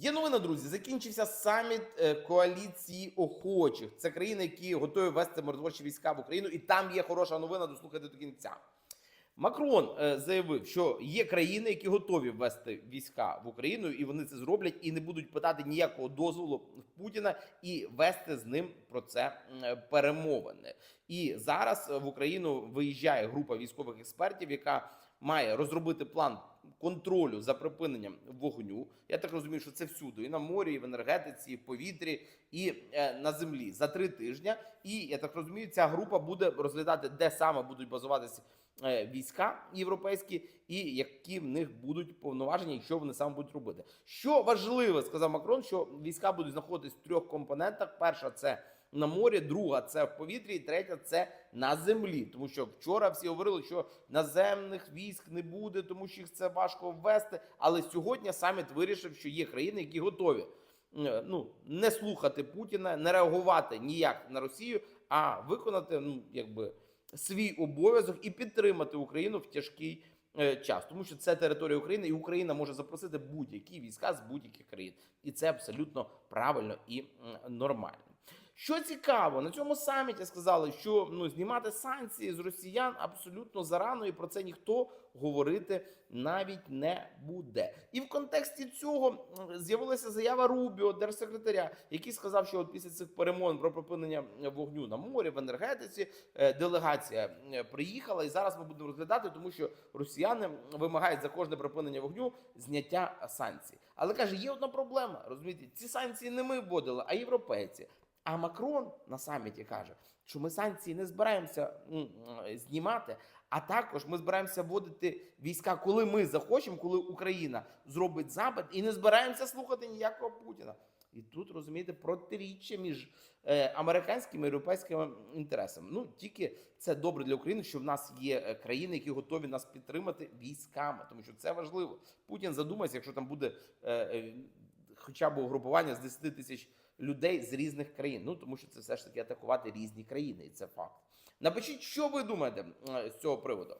Є новина, друзі. Закінчився саміт е, коаліції охочих. Це країни, які готові вести миротворчі війська в Україну, і там є хороша новина. Дослухайте до кінця. Макрон е, заявив, що є країни, які готові ввести війська в Україну, і вони це зроблять і не будуть питати ніякого дозволу в Путіна і вести з ним про це е, перемовини. І зараз в Україну виїжджає група військових експертів, яка має розробити план контролю за припиненням вогню. Я так розумію, що це всюди, і на морі, і в енергетиці, і в повітрі, і е, на землі за три тижні. І я так розумію, ця група буде розглядати, де саме будуть базуватися е, війська європейські, і які в них будуть повноваження, і що вони саме будуть робити. Що важливе, сказав Макрон, що війська будуть знаходитись в трьох компонентах: перша це на морі, друга це в повітрі, і третя це на землі. Тому що вчора всі говорили, що наземних військ не буде, тому що їх це важко ввести. Але сьогодні саміт вирішив, що є країни, які готові е, ну не слухати Путіна, не реагувати ніяк на Росію, а виконати ну якби свій обов'язок і підтримати Україну в тяжкий е, час, тому що це територія України, і Україна може запросити будь-які війська з будь-яких країн, і це абсолютно правильно і нормально. Що цікаво, на цьому саміті сказали, що ну знімати санкції з росіян абсолютно зарано, і про це ніхто говорити навіть не буде. І в контексті цього з'явилася заява Рубіо, держсекретаря, який сказав, що от після цих перемовин про припинення вогню на морі в енергетиці е, делегація е, приїхала, і зараз ми будемо розглядати, тому що росіяни вимагають за кожне припинення вогню зняття санкцій. Але каже, є одна проблема. Розумієте, ці санкції не ми вводили, а європейці. А Макрон на саміті каже, що ми санкції не збираємося м, знімати, а також ми збираємося вводити війська, коли ми захочемо, коли Україна зробить запит, і не збираємося слухати ніякого Путіна. І тут розумієте протиріччя між е, американськими і європейськими інтересами. Ну тільки це добре для України, що в нас є е, країни, які готові нас підтримати військами, тому що це важливо. Путін задумається, якщо там буде е, е, хоча б угрупування з 10 тисяч людей з різних країн. Ну тому що це все ж таки атакувати різні країни, і це факт. Напишіть, що ви думаєте е, з цього приводу.